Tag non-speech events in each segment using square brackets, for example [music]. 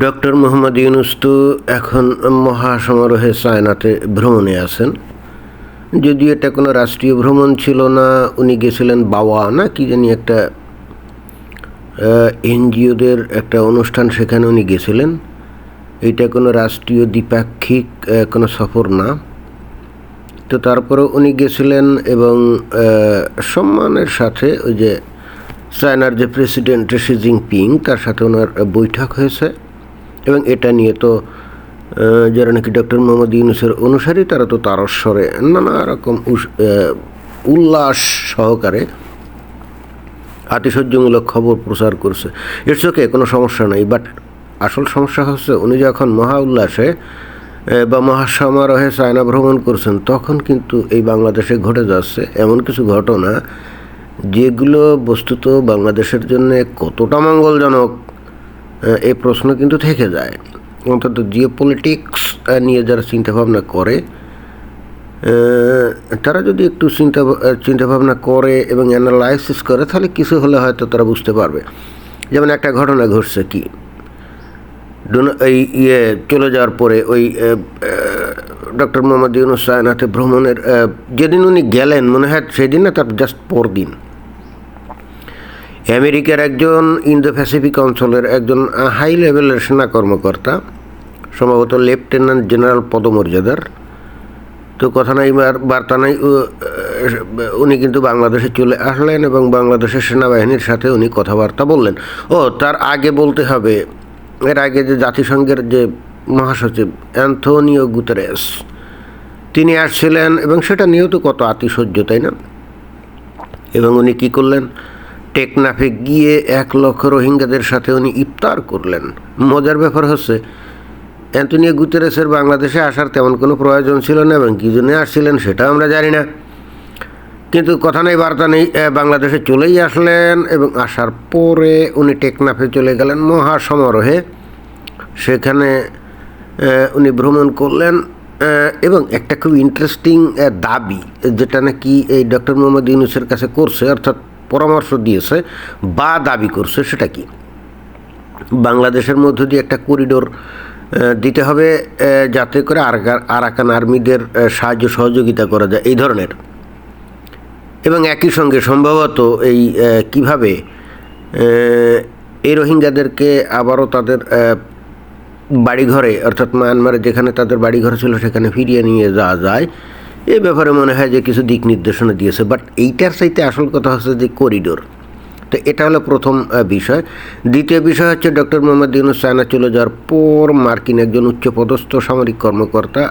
Doctor Mohammad Yunus তো এখন মহাসমারোহে চায়নাতে ভ্রমণে আছেন। যদিও এটা কোনো রাষ্ট্রীয় ভ্রমণ ছিল না, উনি গেছিলেন বাওয়া না কি জানি একটা এনজিওদের একটা অনুষ্ঠান সেখানে উনি গেছিলেন। এটা কোনো রাষ্ট্রীয় দ্বিপাক্ষিক কোনো সফর না। তো তারপরে উনি গেছিলেন এবং সম্মানের সাথে ওই যে চায়নার যে প্রেসিডেন্ট শি জিনপিং, তার সাথে ওনার বৈঠক হয়েছে। এবং এটা নিয়ে তো যারা নাকি ডক্টর মোহাম্মদ ইউনুসের অনুসারী, তারা তো তারস্বরে নানা রকম উল্লাস সহকারে আতিশয্যমূলক খবর প্রচার করছে। ইটস ওকে কোনো সমস্যা নাই বাট আসল সমস্যা হচ্ছে উনি যখন মহা উল্লাসে বা মহাসমারোহে চায়না ভ্রমণ করছেন, তখন কিন্তু এই বাংলাদেশে ঘটে যাচ্ছে এমন কিছু ঘটনা, যেগুলো বস্তুত বাংলাদেশের জন্য কতটা মঙ্গলজনক। এ, প্রশ্ন কিন্তু থেকে যায়। অন্তত জিও পলিটিক্স নিয়ে যারা চিন্তাভাবনা করে তারা যদি একটু চিন্তা চিন্তাভাবনা করে এবং অ্যানালাইসিস করে তাহলে কিছু হলে হয়তো তারা বুঝতে পারবে। যেমন একটা ঘটনা ঘটছে কি? এই ইয়ে চলে যাওয়ার পরে ওই ডক্টর মোহাম্মদ ইউনুস সায়নাথে ভ্রমণের যেদিন উনি গেলেন মনে হয় সেদিন না তার জাস্ট পরদিন। আমেরিকার একজন ইন্দো প্যাসিফিক অঞ্চলের একজন হাই লেভেলের সেনা কর্মকর্তা, সম্ভবত লেফটেন্যান্ট জেনারেল পদমর্যাদার। তো কথা নাই বার্তা নাই উনি কিন্তু বাংলাদেশে চলে আসলেন এবং বাংলাদেশের সেনাবাহিনীর সাথে উনি কথাবার্তা বললেন। ও, তার আগে বলতে হবে, এর আগে যে জাতিসংঘের যে মহাসচিব অ্যান্থোনিও গুতেরেস, তিনি আসছিলেন এবং সেটা নিয়েও তো কত আতিশয্য, তাই না? এবং উনি কী করলেন? টেকনাফে গিয়ে এক লক্ষ রোহিঙ্গাদের সাথে উনি ইফতার করলেন। মজার ব্যাপার হচ্ছে, অ্যান্টনিও গুতেরেসের বাংলাদেশে আসার তেমন কোনো প্রয়োজন ছিল না এবং কী জন্যে আসছিলেন সেটা আমরা জানি না। কিন্তু কথা নেই, বার্তা নেই বাংলাদেশে চলেই আসলেন এবং আসার পরে উনি টেকনাফে চলে গেলেন মহা সমারোহে সেখানে উনি ভ্রমণ করলেন এবং একটা খুব ইন্টারেস্টিং দাবি, যেটা নাকি এই ডক্টর মোহাম্মদ ইউনুসের কাছে করছে, অর্থাৎ পরামর্শ দিয়েছে বা দাবি করছে সেটা কি? বাংলাদেশের মধ্য দিয়ে একটা করিডোর দিতে হবে যাতে করে আরাকা- আরাকান আর্মিদের সাহায্য সহযোগিতা করা যায়, এই ধরনের। এবং একই সঙ্গে সম্ভবত এই কীভাবে এই রোহিঙ্গাদেরকে আবারও তাদের বাড়িঘরে, অর্থাৎ মায়ানমারে যেখানে তাদের বাড়িঘর ছিল সেখানে ফিরিয়ে নিয়ে যাওয়া যায় এই ব্যাপারে মনে হয় যে কিছু দিক নির্দেশনা দিয়েছে বাট এইটার চাইতে আসল কথা হচ্ছে যে করিডোর তো এটা হলো প্রথম বিষয়। দ্বিতীয় বিষয় হচ্ছে ডক্টর মোহাম্মদ ইউনুস চায়না চলে যাওয়ার পর মার্কিন একজন উচ্চপদস্থ সামরিক কর্মকর্তা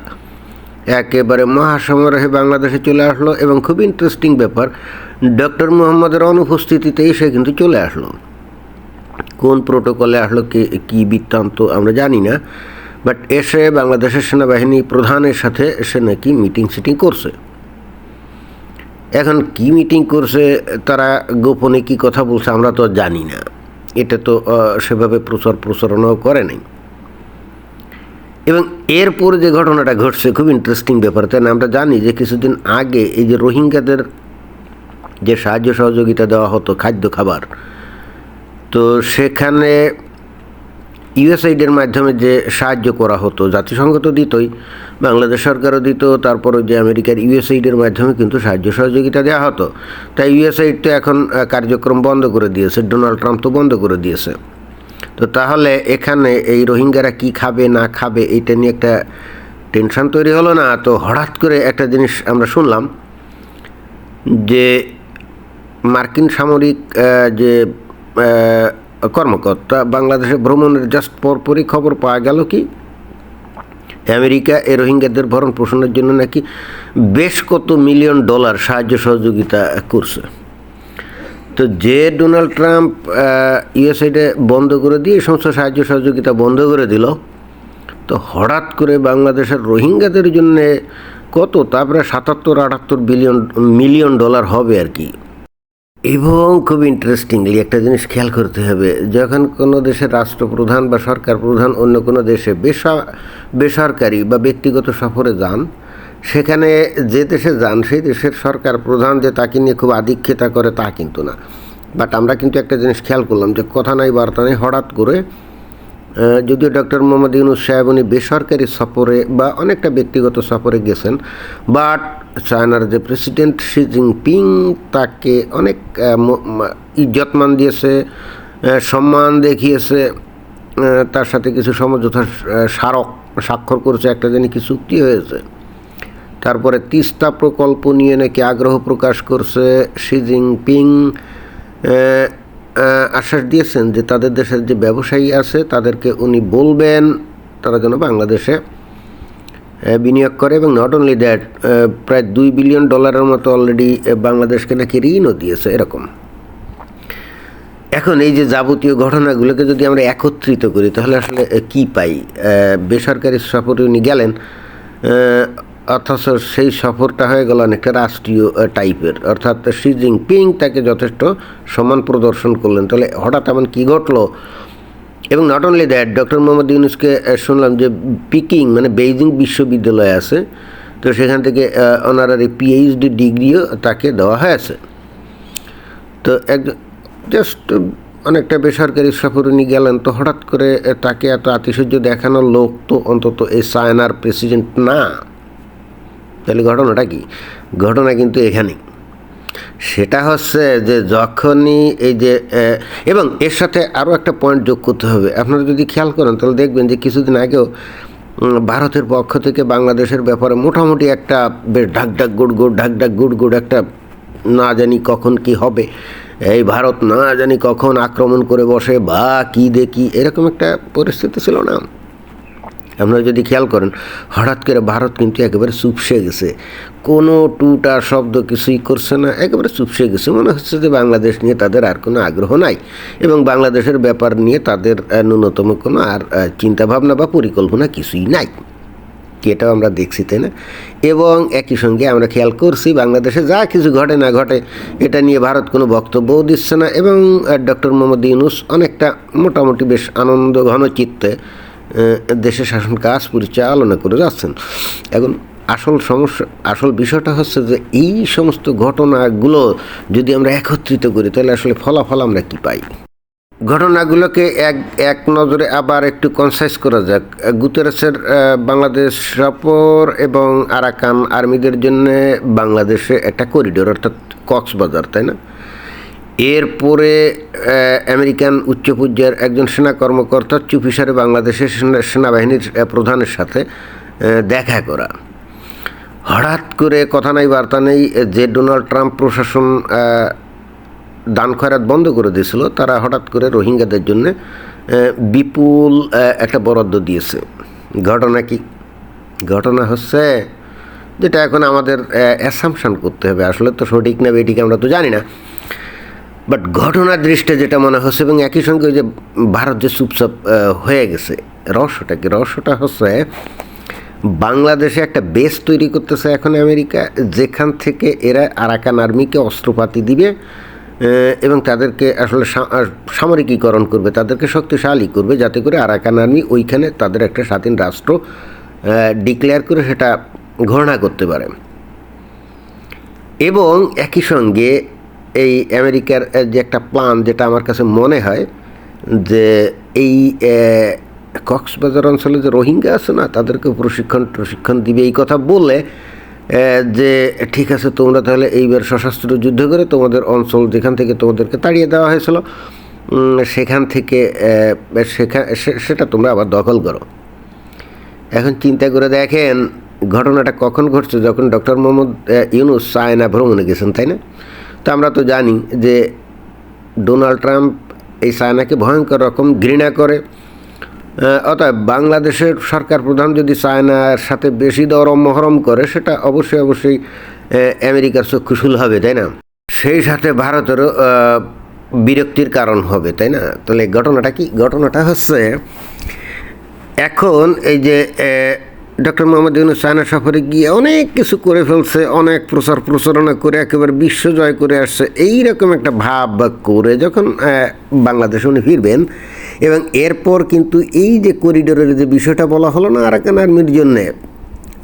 একেবারে মহাসমারোহে বাংলাদেশে চলে আসলো এবং খুব ইন্টারেস্টিং ব্যাপার, ডক্টর মোহাম্মদের অনুপস্থিতিতেই সে কিন্তু চলে আসলো। কোন প্রোটোকলে আসলো, কে, কী বৃত্তান্ত আমরা জানি না। বাট এসে বাংলাদেশের সেনাবাহিনী প্রধানের সাথে এসে নাকি মিটিং সিটিং করছে। এখন কি মিটিং করছে, তারা গোপনে কি কথা বলছে আমরা তো জানি না। এটা তো সেভাবে প্রচার প্রচারণাও করে নাই। এবং এরপরে যে ঘটনাটা ঘটছে, খুব ইন্টারেস্টিং ব্যাপার। তাই আমরা জানি যে কিছুদিন আগে এই যে রোহিঙ্গাদের যে সাহায্য সহযোগিতা দেওয়া হতো খাদ্য খাবার, তো সেখানে ইউএসআইডের মাধ্যমে যে সাহায্য করা হতো, জাতিসংঘ তো দিতই, বাংলাদেশ সরকারও দিত তারপরে যে আমেরিকার ইউএসআইডের মাধ্যমে কিন্তু সাহায্য সহযোগিতা দেওয়া হতো। তাই ইউএসআইড তো এখন কার্যক্রম বন্ধ করে দিয়েছে, ডোনাল্ড ট্রাম্প তো বন্ধ করে দিয়েছে। তো তাহলে এখানে এই রোহিঙ্গারা কি খাবে, না খাবে, এইটা নিয়ে একটা টেনশন তৈরি হলো না? তো হঠাৎ করে একটা জিনিস আমরা শুনলাম, যে মার্কিন সামরিক যে কর্মকর্তা, বাংলাদেশে ভ্রমণের জাস্ট পরপরই খবর পাওয়া গেল কি? আমেরিকা এ রোহিঙ্গাদের ভরণ পোষণের জন্য নাকি বেশ কত মিলিয়ন ডলার সাহায্য সহযোগিতা করছে। তো যে ডোনাল্ড ট্রাম্প ইউএসআইডে বন্ধ করে দিয়ে এই সমস্ত সাহায্য সহযোগিতা বন্ধ করে দিল, তো হঠাৎ করে বাংলাদেশের রোহিঙ্গাদের জন্য কত? তারপরে সাতাত্তর আটাত্তর বিলিয়ন, মিলিয়ন ডলার হবে আর কি। এবং খুব ইন্টারেস্টিংলি একটা জিনিস খেয়াল করতে হবে, যখন কোনো দেশের রাষ্ট্রপ্রধান বা সরকার প্রধান অন্য কোনো দেশে বেসা, বেসরকারি বা ব্যক্তিগত সফরে যান, সেখানে যে দেশে যান, সেই দেশের সরকার প্রধান যে তাকে নিয়ে খুব আধিক্ষেতা করে তা কিন্তু না। বাট আমরা কিন্তু একটা জিনিস খেয়াল করলাম যে কথা নাই, বার্তা নেই, হঠাৎ করে যদিও ডক্টর মোহাম্মদ ইউনুস সাহেব উনি বেসরকারি সফরে বা অনেকটা ব্যক্তিগত সফরে গেছেন, বাট চায়নার যে প্রেসিডেন্ট শি জিনপিং তাকে অনেক ইজ্জতমান দিয়েছে সম্মান দেখিয়েছে তার সাথে কিছু সমঝোতা স্মারক স্বাক্ষর করেছে, একটা জানি কি চুক্তি হয়েছে। তারপরে তিস্তা প্রকল্প নিয়ে নাকি আগ্রহ প্রকাশ করছে শি জিনপিং আশ্বাস দিয়েছেন যে তাদের দেশের যে ব্যবসায়ী আছে, তাদেরকে উনি বলবেন, তারা যেন বাংলাদেশে বিনিয়োগ করে এবং নট অনলি দ্যাট প্রায় দুই বিলিয়ন ডলারের মতো অলরেডি বাংলাদেশকে নাকি ঋণও দিয়েছে, এরকম। এখন এই যে যাবতীয় ঘটনাগুলোকে যদি আমরা একত্রিত করি, তাহলে আসলে কি পাই? বেসরকারি সফরে উনি গেলেন অথচ সেই সফরটা হয়ে গেল অনেকটা রাষ্ট্রীয় টাইপের অর্থাৎ শি জিনপিং তাকে যথেষ্ট সম্মান প্রদর্শন করলেন। তাহলে হঠাৎ এমন কী ঘটলো? এবং not only that doctor Mohammad ইউনুসকে শুনলাম যে পিকিং মানে বেইজিং বিশ্ববিদ্যালয় আছে। তো সেখান থেকে অনারারি পিএইচডি ডিগ্রিও তাকে দেওয়া হয়েছে। তো এক জাস্ট অনেকটা বেসরকারি সফর উনি গেলেন। তো হঠাৎ করে তাকে এত আতিশয্য দেখানোর লোক তো অন্তত এই চায়নার প্রেসিডেন্ট না। তাহলে ঘটনাটা কি? ঘটনা কিন্তু এখানেই। সেটা হচ্ছে যে যখনই এই যে এবং এর সাথে আরও একটা পয়েন্ট যোগ করতে হবে। আপনারা যদি খেয়াল করেন, তাহলে দেখবেন যে কিছুদিন আগেও ভারতের পক্ষ থেকে বাংলাদেশের ব্যাপারে মোটামুটি একটা বেশ ঢাক ঢাক গুড় গুড় ঢাক ঢাক গুড় গুড় একটা না জানি কখন কি হবে। এই ভারত না জানি কখন আক্রমণ করে বসে, বা কি দেখি, এরকম একটা পরিস্থিতি ছিল না। আপনারা যদি খেয়াল করেন, হঠাৎ করে ভারত কিন্তু একেবারে চুপসে গেছে। কোনো টুটা শব্দ কিছুই করছে না, একেবারে চুপসে গেছে। মনে হচ্ছে যে বাংলাদেশ নিয়ে তাদের আর কোনো আগ্রহ নাই এবং বাংলাদেশের ব্যাপার নিয়ে তাদের ন্যূনতম কোনো আর চিন্তাভাবনা বা পরিকল্পনা কিছুই নাই। এটাও আমরা দেখছি, তাই না? এবং একই সঙ্গে আমরা খেয়াল করছি, বাংলাদেশে যা কিছু ঘটে না ঘটে, এটা নিয়ে ভারত কোনো বক্তব্যও দিচ্ছে না এবং ডক্টর মোহাম্মদ ইউনুস অনেকটা মোটামুটি বেশ আনন্দ ঘন চিত্তে দেশের শাসন কাজ পরিচালনা করে যাচ্ছেন। এখন আসল সমস্যা, আসল বিষয়টা হচ্ছে যে এই সমস্ত ঘটনাগুলো যদি আমরা একত্রিত করি, তাহলে আসলে ফলাফল আমরা কি পাই? ঘটনাগুলোকে এক এক নজরে আবার একটু কনসাইজ করা যাক। গুতেরাসের বাংলাদেশ সফর এবং আরাকান আর্মিদের জন্য বাংলাদেশে একটা করিডোর অর্থাৎ কক্সবাজার, তাই না? এরপরে আমেরিকান উচ্চ পর্যায়ের একজন সেনা কর্মকর্তা চুপিসারে বাংলাদেশের সেনাবাহিনীর প্রধানের সাথে দেখা করা। হঠাৎ করে কথা নাই, বার্তা নেই, যে ডোনাল্ড ট্রাম্প প্রশাসন দান খয়রাত বন্ধ করে দিয়েছিল, তারা হঠাৎ করে রোহিঙ্গাদের জন্য বিপুল একটা বরাদ্দ দিয়েছে। ঘটনা কি? ঘটনা হচ্ছে, যেটা এখন আমাদের অ্যাসামশন করতে হবে। আসলে তো সঠিক না বেঠিক আমরা তো জানি না। বাট ঘটনার দৃষ্টে যেটা মনে হচ্ছে এবং একই সঙ্গে ওই যে ভারত যে চুপচাপ হয়ে গেছে, রহস্যটা কি? রহস্যটা হচ্ছে বাংলাদেশে একটা বেস তৈরি করতেছে এখন আমেরিকা, যেখান থেকে এরা আরাকান আর্মিকে অস্ত্রপাতি দিবে এবং তাদেরকে আসলে সামরিকীকরণ করবে, তাদেরকে শক্তিশালী করবে যাতে করে আরাকান আর্মি ওইখানে তাদের একটা স্বাধীন রাষ্ট্র ডিক্লেয়ার করে সেটা ঘোষণা করতে পারে। এবং একই সঙ্গে এই আমেরিকার যে একটা প্ল্যান যেটা আমার কাছে মনে হয় যে এই কক্সবাজার অঞ্চলে যে রোহিঙ্গা আছে না তাদেরকে প্রশিক্ষণ প্রশিক্ষণ দিবে এই কথা বলে যে ঠিক আছে তোমরা তাহলে এইবার সশস্ত্র যুদ্ধ করে তোমাদের অঞ্চল যেখান থেকে তোমাদেরকে তাড়িয়ে দেওয়া হয়েছিল সেখান থেকে আহ, সেখা সে- সেটা তোমরা আবার দখল করো। এখন চিন্তা করে দেখেন ঘটনাটা কখন ঘটছে যখন ডক্টর মোহাম্মদ ইউনুস চায়না ভ্রমণে গেছেন তাই না? তো আমরা তো জানি যে ডোনাল্ড ট্রাম্প এই চায়নাকে ভয়ঙ্কর রকম ঘৃণা করে। অতএব বাংলাদেশের সরকার প্রধান যদি চায়নার সাথে বেশি দরম মহরম করে, সেটা অবশ্যই অবশ্যই আমেরিকার চক্ষুশূল হবে, তাই না? সেই সাথে ভারতেরও বিরক্তির কারণ হবে, তাই না? তাহলে ঘটনাটা কি? ঘটনাটা হচ্ছে, এখন এই যে ডক্টর মোহাম্মদ ইউনুস চায়না সফরে গিয়ে অনেক কিছু করে ফেলছে, অনেক প্রচার প্রচারণা করে, একেবারে বিশ্ব জয় করে আসছে। এইরকম একটা ভাব বা করে যখন বাংলাদেশ বাংলাদেশে উনি ফিরবেন, এবং এরপর কিন্তু এই যে করিডোরের যে বিষয়টা বলা হলো না আরাকান আর্মির জন্যে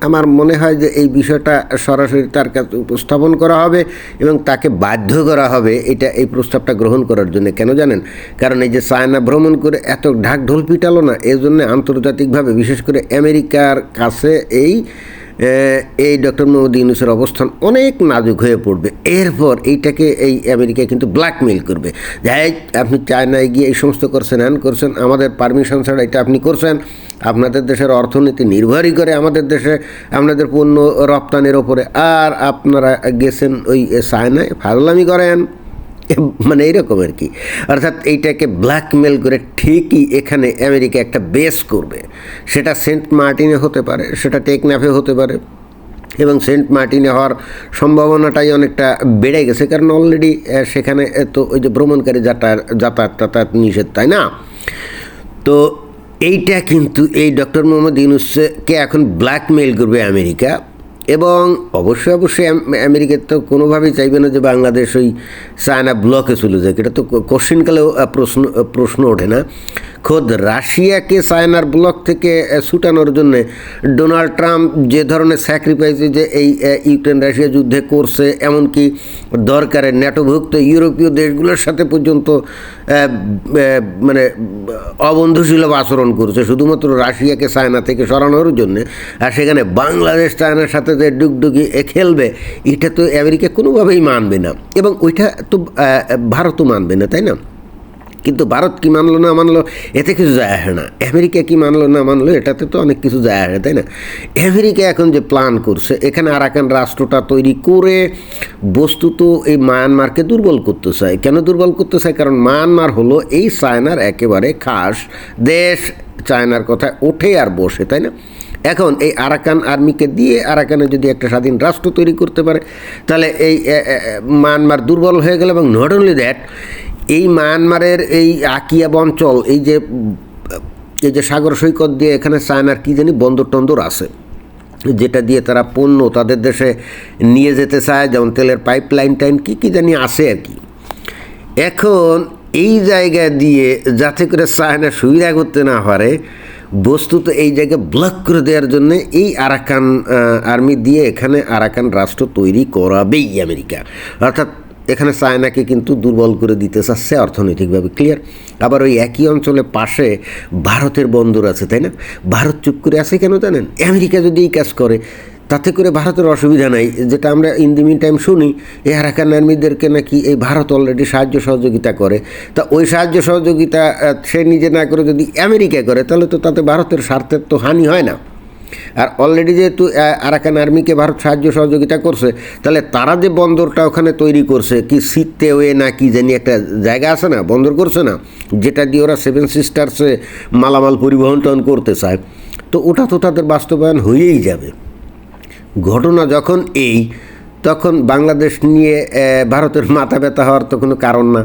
আমার মনে হয় যে এই বিষয়টা সরাসরি তার কাছে উপস্থাপন করা হবে এবং তাকে বাধ্য করা হবে এটা এই প্রস্তাবটা গ্রহণ করার জন্য। কেন জানেন? কারণ এই যে চায়না ভ্রমণ করে এত ঢাক ঢোল পিটালো না, এর জন্য আন্তর্জাতিকভাবে, বিশেষ করে আমেরিকার কাছে এই এই ডক্টর মোহাম্মদ ইউনুসের অবস্থান অনেক নাজুক হয়ে পড়বে। এরপর এইটাকে এই আমেরিকা কিন্তু ব্ল্যাকমেল করবে। যাই, আপনি চায়নায় গিয়ে এই সমস্ত করছেন হ্যান করছেন, আমাদের পারমিশন ছাড়া এটা আপনি করছেন। আপনাদের দেশের অর্থনীতি নির্ভরই করে আমাদের দেশে, আপনাদের পণ্য রপ্তানির ওপরে। আর আপনারা গেছেন ওই চায়নায়, ফাজলামি করেন। মানে এইরকম আর কি। অর্থাৎ এইটাকে ব্ল্যাকমেল করে ঠিকই এখানে আমেরিকা একটা বেস করবে। সেটা সেন্ট মার্টিনে হতে পারে, সেটা টেকনাফে হতে পারে এবং সেন্ট মার্টিনে হওয়ার সম্ভাবনাটাই অনেকটা বেড়ে গেছে। কারণ অলরেডি সেখানে তো ওই যে ভ্রমণকারী যাতায়াত যাতায়াত টাতায়াত নিষেধ, তাই না? তো এইটা কিন্তু এই ডক্টর মোহাম্মদ ইউনুসকে এখন ব্ল্যাকমেইল করবে আমেরিকা। এবং অবশ্যই অবশ্যই আমেরিকার তো কোনোভাবেই চাইবে না যে বাংলাদেশ ওই চায়না ব্লকে চলে যায় এটা তো কোশ্চিনকালেও প্রশ্ন প্রশ্ন ওঠে না। খোদ রাশিয়াকে চায়নার ব্লক থেকে ছুটানোর জন্য ডোনাল্ড ট্রাম্প যে ধরনের স্যাক্রিফাইস যে এই ইউক্রেন রাশিয়া যুদ্ধে করছে, এমনকি দরকারে ন্যাটোভুক্ত ইউরোপীয় দেশগুলোর সাথে পর্যন্ত মানে অবন্ধুসুলভ আচরণ করছে। শুধুমাত্র রাশিয়াকে চায়না থেকে সরানোর জন্য, আর সেখানে বাংলাদেশ চায়নার সাথে যে ডুগডুগি খেলবে, এটা তো আমেরিকা কোনোভাবেই মানবে না। এবং ওইটা তো ভারতও মানবে না, তাই না? কিন্তু ভারত কি মানলো না মানলো, এতে কিছু যায় আসে না। আমেরিকা কি মানলো না মানলো, এটাতে তো অনেক কিছু যায় আসে, তাই না? আমেরিকা এখন যে প্ল্যান করছে, এখানে আরাকান রাষ্ট্রটা তৈরি করে বস্তুত এই মায়ানমারকে দুর্বল করতে চায়। কেন দুর্বল করতে চায়? কারণ মায়ানমার হলো এই চায়নার একেবারে খাস দেশ, চায়নার কথায় ওঠে আর বসে, তাই না? এখন এই আরাকান আর্মিকে দিয়ে আরাকানে যদি একটা স্বাধীন রাষ্ট্র তৈরি করতে পারে, তাহলে এই মায়ানমার দুর্বল হয়ে গেল এবং নট অনলি দ্যাট এই মায়ানমারের এই আকিয়া অঞ্চল এই যে এই যে সাগর সৈকত দিয়ে এখানে চায়নার কী জানি বন্দর টন্দর আছে, যেটা দিয়ে তারা পণ্য তাদের দেশে নিয়ে যেতে চায়, যেমন তেলের পাইপ লাইন টাইন কী কী জানি আছে আর কি। এখন এই জায়গা দিয়ে যাতে করে চায়না সুবিধা করতে না পারে, বস্তুত এই জায়গা ব্লক করে দেওয়ার জন্য এই আরাকান আর্মি দিয়ে এখানে আরাকান রাষ্ট্র তৈরি করাবেই আমেরিকা। অর্থাৎ এখানে চায়নাকে কিন্তু দুর্বল করে দিতে চাচ্ছে, অর্থনৈতিকভাবে ক্লিয়ার আবার ওই একই অঞ্চলে পাশে ভারতের বন্দর আছে, তাই না? ভারত চুপ করে আছে কেন জানেন? আমেরিকা যদি এই কাজ করে, তাতে করে ভারতের অসুবিধা নাই। যেটা আমরা ইন দি মিন টাইম শুনি, এই আরাকান আর্মিদেরকে নাকি এই ভারত অলরেডি সাহায্য সহযোগিতা করে। তা ওই সাহায্য সহযোগিতা সে নিজে না করে যদি আমেরিকা করে, তাহলে তো তাতে ভারতের স্বার্থের তো হানি হয় না। আর অলরেডি যেহেতু আরাকান আর্মিকে ভারত সাহায্য সহযোগিতা করছে, তাহলে তারা যে বন্দরটা ওখানে তৈরি করছে, কি সিটতে ওয়ে না কি জানি একটা জায়গা আছে না, বন্দর করছে না, যেটা দিয়ে ওরা সেভেন সিস্টার্সে মালামাল পরিবহন টহন করতে চায়, তো ওটা তো তাদের বাস্তবায়ন হয়েই যাবে। ঘটনা যখন এই, তখন বাংলাদেশ নিয়ে ভারতের মাথা ব্যথা হওয়ার তো কোনো কারণ না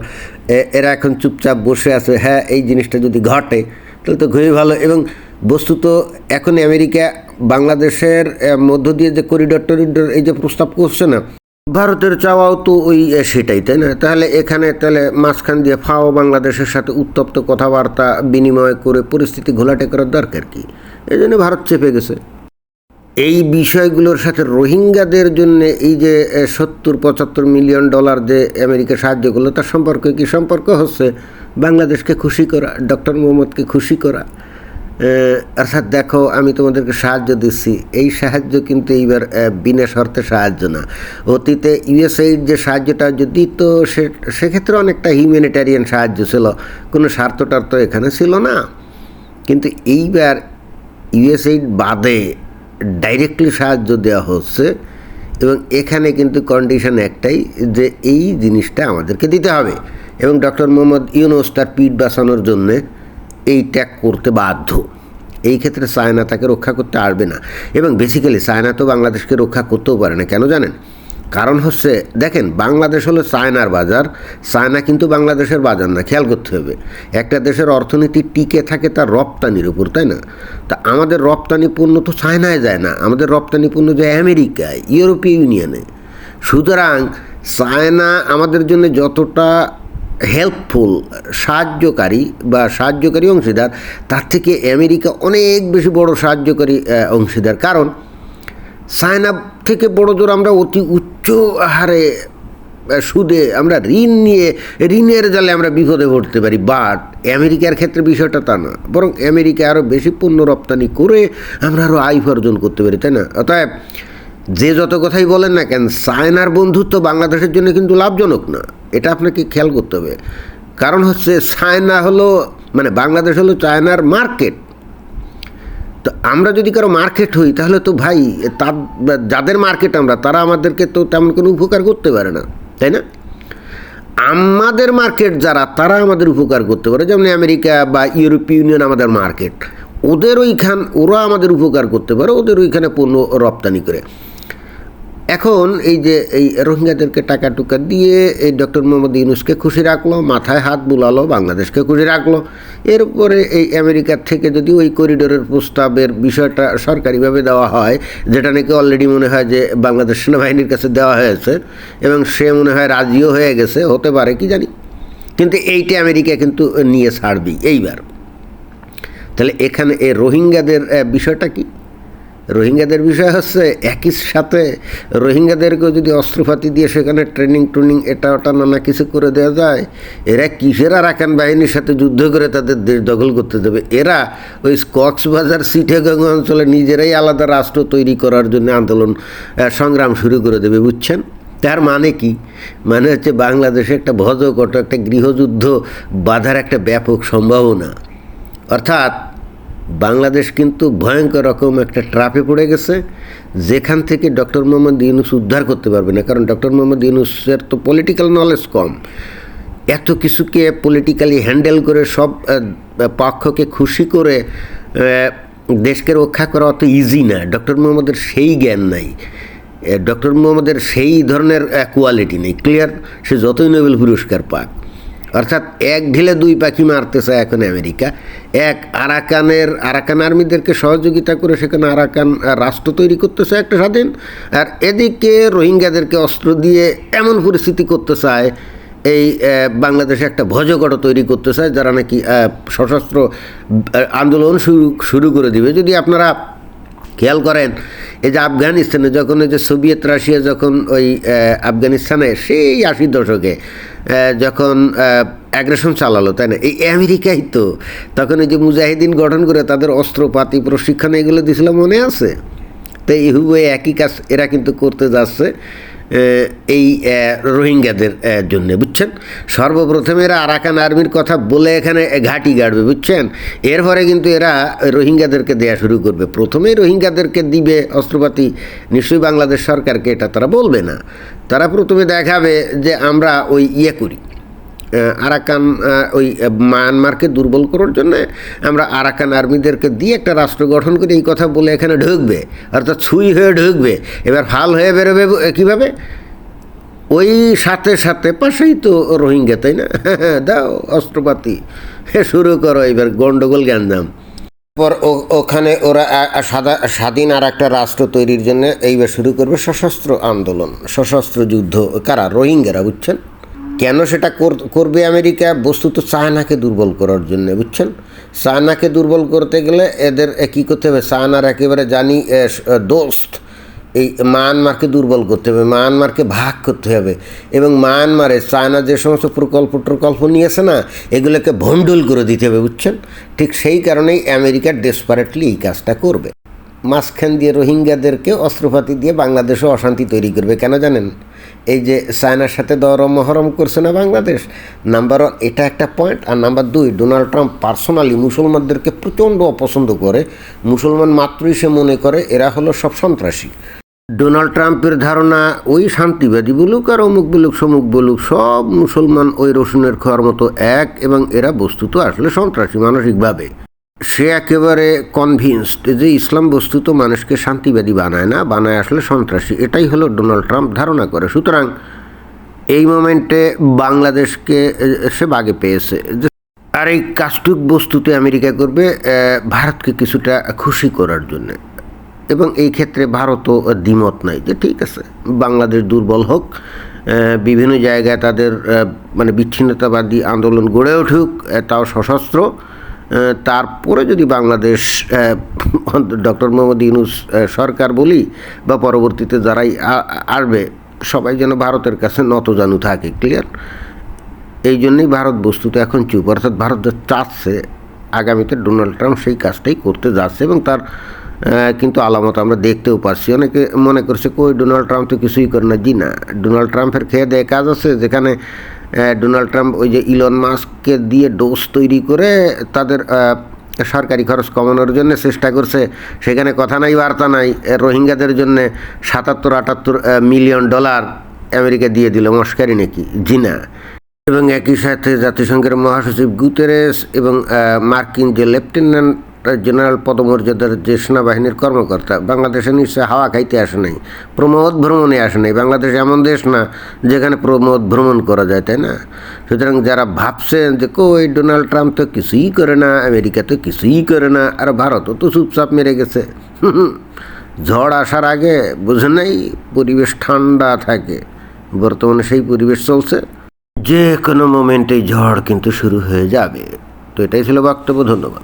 এরা এখন চুপচাপ বসে আছে হ্যাঁ এই জিনিসটা যদি ঘটে, তাহলে তো খুবই ভালো, এবং বস্তুত এখন আমেরিকা বাংলাদেশের মধ্য দিয়ে যে করিডর টরিডর এই যে প্রস্তাব করছে না, ভারতের চাওয়াও তো ওই সেটাই, তাই না? তাহলে এখানে তাহলে মাঝখান দিয়ে ফাও বাংলাদেশের সাথে উত্তপ্ত কথাবার্তা বিনিময় করে পরিস্থিতি ঘোলাটে করার দরকার কি? এই জন্য ভারত চেপে গেছে। এই বিষয়গুলোর সাথে রোহিঙ্গাদের জন্য এই যে সত্তর পঁচাত্তর মিলিয়ন ডলার যে আমেরিকা সাহায্য করল, তার সম্পর্কে কি সম্পর্ক হচ্ছে? বাংলাদেশকে খুশি করা, ডক্টর মোহাম্মদকে খুশি করা অর্থাৎ দেখো, আমি তোমাদেরকে সাহায্য দিচ্ছি। এই সাহায্য কিন্তু এইবার বিনা শর্তে সাহায্য না। অতীতে ইউএসএইড যে সাহায্যটা যদি তো সে, সেক্ষেত্রে অনেকটা হিউম্যানিটারিয়ান সাহায্য ছিল। কোনো স্বার্থটার তো এখানে ছিল না। কিন্তু এইবার ইউএসএইড বাদে ডাইরেক্টলি সাহায্য দেওয়া হচ্ছে এবং এখানে কিন্তু কন্ডিশন একটাই যে এই জিনিসটা আমাদেরকে দিতে হবে। এবং ডক্টর মোহাম্মদ ইউনুস তার পিঠ বাঁচানোর জন্যে এইটা করতে বাধ্য। এই ক্ষেত্রে চায়না তাকে রক্ষা করতে পারবে না। এবং বেসিক্যালি চায়না তো বাংলাদেশকে রক্ষা করতেও পারে না। কেন জানেন? কারণ হচ্ছে, দেখেন, বাংলাদেশ হলো চায়নার বাজার। চায়না কিন্তু বাংলাদেশের বাজার না, খেয়াল করতে হবে। একটা দেশের অর্থনীতি টিকে থাকে তার রপ্তানির উপর, তাই না? তা আমাদের রপ্তানি পণ্য তো চায়নায় যায় না। আমাদের রপ্তানি পণ্য যায় আমেরিকায়, ইউরোপীয় ইউনিয়নে। সুতরাং চায়না আমাদের জন্য যতটা হেল্পফুল সাহায্যকারী বা সাহায্যকারী অংশীদার, তার থেকে আমেরিকা অনেক বেশি বড় সাহায্যকারী অংশীদার। কারণ সাইন থেকে বড় জোর আমরা অতি উচ্চ হারে সুদে আমরা ঋণ নিয়ে, ঋণের জালে আমরা বিপদে পড়তে পারি। বাট আমেরিকার ক্ষেত্রে বিষয়টা তা না। বরং আমেরিকা আরও বেশি পণ্য রপ্তানি করে আমরা আরও আয় উপার্জন করতে পারি, তাই না? অতএব, যে যত কথাই বলেন না কেন চায়নার বন্ধুত্ব বাংলাদেশের জন্য কিন্তু লাভজনক না। এটা আপনাকে খেয়াল করতে হবে। কারণ হচ্ছে চায়না হলো মানে বাংলাদেশ হলো চায়নার মার্কেট। তো আমরা যদি কারও মার্কেট হই, তাহলে তো ভাই, তার, যাদের মার্কেট আমরা, তারা আমাদেরকে তো তেমন কোনো উপকার করতে পারে না, তাই না? আমাদের মার্কেট যারা, তারা আমাদের উপকার করতে পারে। যেমন আমেরিকা বা ইউরোপীয় ইউনিয়ন আমাদের মার্কেট। ওদের ওইখান, ওরা আমাদের উপকার করতে পারে, ওদের ওইখানে পণ্য রপ্তানি করে। এখন এই যে এই রোহিঙ্গাদেরকে টাকা টুকা দিয়ে এই ডক্টর মোহাম্মদ ইউনুসকে খুশি রাখল, মাথায় হাত বুলালো, বাংলাদেশকে খুশি রাখল। এরপরে এই আমেরিকার থেকে যদি ওই করিডোরের প্রস্তাবের বিষয়টা সরকারিভাবে দেওয়া হয়, যেটা নাকি অলরেডি মনে হয় যে বাংলাদেশ সেনাবাহিনীর কাছে দেওয়া হয়েছে, এবং সে মনে হয় রাজিও হয়ে গেছে, হতে পারে, কি জানি। কিন্তু এইটা আমেরিকা কিন্তু নিয়ে ছাড়বি এইবার। তাহলে এখানে এই রোহিঙ্গাদের বিষয়টা কি? রোহিঙ্গাদের বিষয় হচ্ছে, একই সাথে রোহিঙ্গাদেরকেও যদি অস্ত্রপাতি দিয়ে সেখানে ট্রেনিং ট্রেনিং এটা ওটা নানা কিছু করে দেওয়া যায়, এরা কিসের আরাকান বাহিনীর সাথে যুদ্ধ করে তাদের দেশ দখল করতে দেবে? এরা ওই কক্সবাজার সিটেগঙ্গ অঞ্চলে নিজেরাই আলাদা রাষ্ট্র তৈরি করার জন্য আন্দোলন সংগ্রাম শুরু করে দেবে, বুঝছেন? তার মানে কি? মানে হচ্ছে বাংলাদেশে একটা ভজকট, একটা গৃহযুদ্ধ বাধার একটা ব্যাপক সম্ভাবনা। অর্থাৎ বাংলাদেশ কিন্তু ভয়ঙ্কর রকম একটা ট্রাপে পড়ে গেছে, যেখান থেকে ডক্টর মোহাম্মদ ইউনুস উদ্ধার করতে পারবে না, কারণ ডক্টর মোহাম্মদ ইউনুসের তো পলিটিক্যাল নলেজ কম। এত কিছুকে পলিটিক্যালি হ্যান্ডেল করে সব পক্ষকে খুশি করে দেশকে রক্ষা করা অত ইজি না। ডক্টর মোহাম্মদের সেই জ্ঞান নাই। ডক্টর মোহাম্মদের সেই ধরনের কোয়ালিটি নেই। ক্লিয়ার সে যতই নোবেল পুরস্কার পাক। অর্থাৎ এক ঢিলে দুই পাখি মারতেছে এখন আমেরিকা। এক আরাকানের, আরাকান আর্মিদেরকে সহযোগিতা করে সেখানে আরাকান রাষ্ট্র তৈরি করতেছে একটা স্বাধীন। আর এদিকে রোহিঙ্গাদেরকে অস্ত্র দিয়ে এমন পরিস্থিতি করতে চায়, এই বাংলাদেশে একটা ভজগট তৈরি করতে চায়, যারা নাকি সশস্ত্র আন্দোলন শুরু শুরু করে দিবে। যদি আপনারা খেয়াল করেন, এই যে আফগানিস্তানে যখন ওই যে সোভিয়েত রাশিয়া যখন ওই আফগানিস্তানে সেই আশির দশকে যখন অ্যাগ্রেশন চালালো, তাই না? এই আমেরিকাই তো, তখন এই যে মুজাহিদিন গঠন করে তাদের অস্ত্রপাতি, প্রশিক্ষণ এগুলো দিয়েছিল মনে আছে? তো এই একই কাজ এরা কিন্তু করতে যাচ্ছে। এই রোহিঙ্গাদের জন্য, বুঝছেন? সর্বপ্রথম এরা আরাকান আর্মির কথা বলে এখানে ঘাঁটি গাড়বে, বুঝছেন? এরপরে কিন্তু এরা রোহিঙ্গাদেরকে দেয়া শুরু করবে। প্রথমেই রোহিঙ্গাদেরকে দিবে অস্ত্রপাতি। নিশ্চয়ই বাংলাদেশ সরকারকে এটা তারা বলবে না। তারা প্রথমে দেখাবে যে আমরা ওই ইয়ে করি। আরাকান ওই মায়ানমারকে দুর্বল করার জন্য আমরা আরাকান আর্মিদেরকে দিয়ে একটা রাষ্ট্র গঠন করে এই কথা বলে এখানে ঢুকবে। অর্থাৎ ছুঁই হয়ে ঢুকবে। এবার ফাল হয়ে বেরোবে কীভাবে? ওই সাথে সাথে পাশেই তো রোহিঙ্গা, তাই না? [laughs] দাও, অস্ত্রপাতি। শুরু করো এবার গন্ডগোল গ্যাঞ্জাম। পর ওখানে ওরা সাদা, স্বাধীন আর একটা রাষ্ট্র তৈরির জন্য এইবার শুরু করবে সশস্ত্র আন্দোলন, সশস্ত্র যুদ্ধ। কারা? রোহিঙ্গারা, বুঝছেন? কেন সেটা কর- করবে আমেরিকা? বস্তুত চায়নাকে দুর্বল করার জন্য, বুঝছেন? চায়নাকে দুর্বল করতে গেলে এদের কী করতে হবে? চায়নার একেবারে জানি দোস্ত, এই মায়ানমারকে দুর্বল করতে হবে, মায়ানমারকে ভাগ করতে হবে। এবং মায়ানমারে চায়না যে সমস্ত প্রকল্প প্রকল্প নিয়েছে না, এগুলোকে ভণ্ডুল করে দিতে হবে, বুঝছেন? ঠিক সেই কারণেই আমেরিকা ডেসপারেটলি এই কাজটা করবে। মাঝখান দিয়ে রোহিঙ্গাদেরকে অস্ত্রপাতি দিয়ে বাংলাদেশও অশান্তি তৈরি করবে, কেন জানেন? এই যে চায়নার সাথে দরম মহরম করছে না বাংলাদেশ? নাম্বার ওয়ান এটা একটা পয়েন্ট আর নাম্বার দুই ডোনাল্ড ট্রাম্প পার্সোনালি মুসলমানদেরকে প্রচণ্ড অপছন্দ করে। মুসলমান মাত্রই সে মনে করে, এরা হলো সব সন্ত্রাসী। ডোনাল্ড ট্রাম্পের ধারণা, ওই শান্তিবাদী বলুক আর অমুক বলুক, সমুক বলুক, সব মুসলমান ওই রসুনের খাওয়ার মতো এক এবং এরা বস্তুত আসলে সন্ত্রাসী মানসিকভাবে। সে একেবারে কনভিন্সড যে ইসলাম বস্তুত মানুষকে শান্তিবাদী বানায় না, বানায় আসলে সন্ত্রাসী। এটাই হলো ডোনাল্ড ট্রাম্প ধারণা করে। সুতরাং এই মোমেন্টে বাংলাদেশকে সে বাগে পেয়েছে। আর এই কাজটুক বস্তুতে আমেরিকা করবে ভারতকে কিছুটা খুশি করার জন্যে। এবং এই ক্ষেত্রে ভারতও দ্বিমত নাই যে ঠিক আছে, বাংলাদেশ দুর্বল হোক বিভিন্ন জায়গায় তাদের মানে বিচ্ছিন্নতাবাদী আন্দোলন গড়ে উঠুক তাও সশস্ত্র। তারপরে যদি বাংলাদেশ ডক্টর মোহাম্মদ ইউনুস সরকার বলি, বা পরবর্তীতে যারাই আসবে, সবাই যেন ভারতের কাছে নতজানু থাকে ক্লিয়ার এই জন্যই ভারত বস্তুতে এখন চুপ। অর্থাৎ ভারত যা চাচ্ছে, আগামীতে ডোনাল্ড ট্রাম্প সেই কাজটাই করতে যাচ্ছে এবং তার কিন্তু আলামত আমরা দেখতেও পাচ্ছি। অনেকে মনে করছে, কই, ডোনাল্ড ট্রাম্প তো কিছুই করে না। জি না, ডোনাল্ড ট্রাম্পের খেয়ে দেয় কাজ আছে, যেখানে ডোনাল্ড ট্রাম্প ওই যে ইলন মাস্ককে দিয়ে ডোজ তৈরি করে তাদের সরকারি খরচ কমানোর জন্য চেষ্টা করছে। সেখানে কথা নাই, বার্তা নাই। রোহিঙ্গাদের জন্য সাতাত্তর, আটাত্তর মিলিয়ন ডলার আমেরিকা দিয়ে দিল। মস্কারি নাকি? জি না এবং একই সাথে জাতিসংঘের মহাসচিব গুতেরেস এবং মার্কিন যে লেফটেন্যান্ট জেনারেল পদমর্যাদার যে সেনাবাহিনীর কর্মকর্তা, বাংলাদেশে নিশ্চয় হাওয়া খাইতে আসে নাই, প্রমোদ ভ্রমণে আসে নাই। বাংলাদেশ এমন দেশ না যেখানে প্রমোদ ভ্রমণ করা যায়, তাই না? সুতরাং যারা ভাবছেন যে, কই ডোনাল্ড ট্রাম্প তো কিছুই করে না, আমেরিকা তো কিছুই করে না, আর ভারতও তো চুপচাপ মেরে গেছে। [laughs] ঝড় আসার আগে বুঝে নাই পরিবেশ ঠান্ডা থাকে, বর্তমানে সেই পরিবেশ চলছে। যে কোনো মোমেন্টেই ঝড় কিন্তু শুরু হয়ে যাবে। তো এটাই ছিল বক্তব্য, ধন্যবাদ।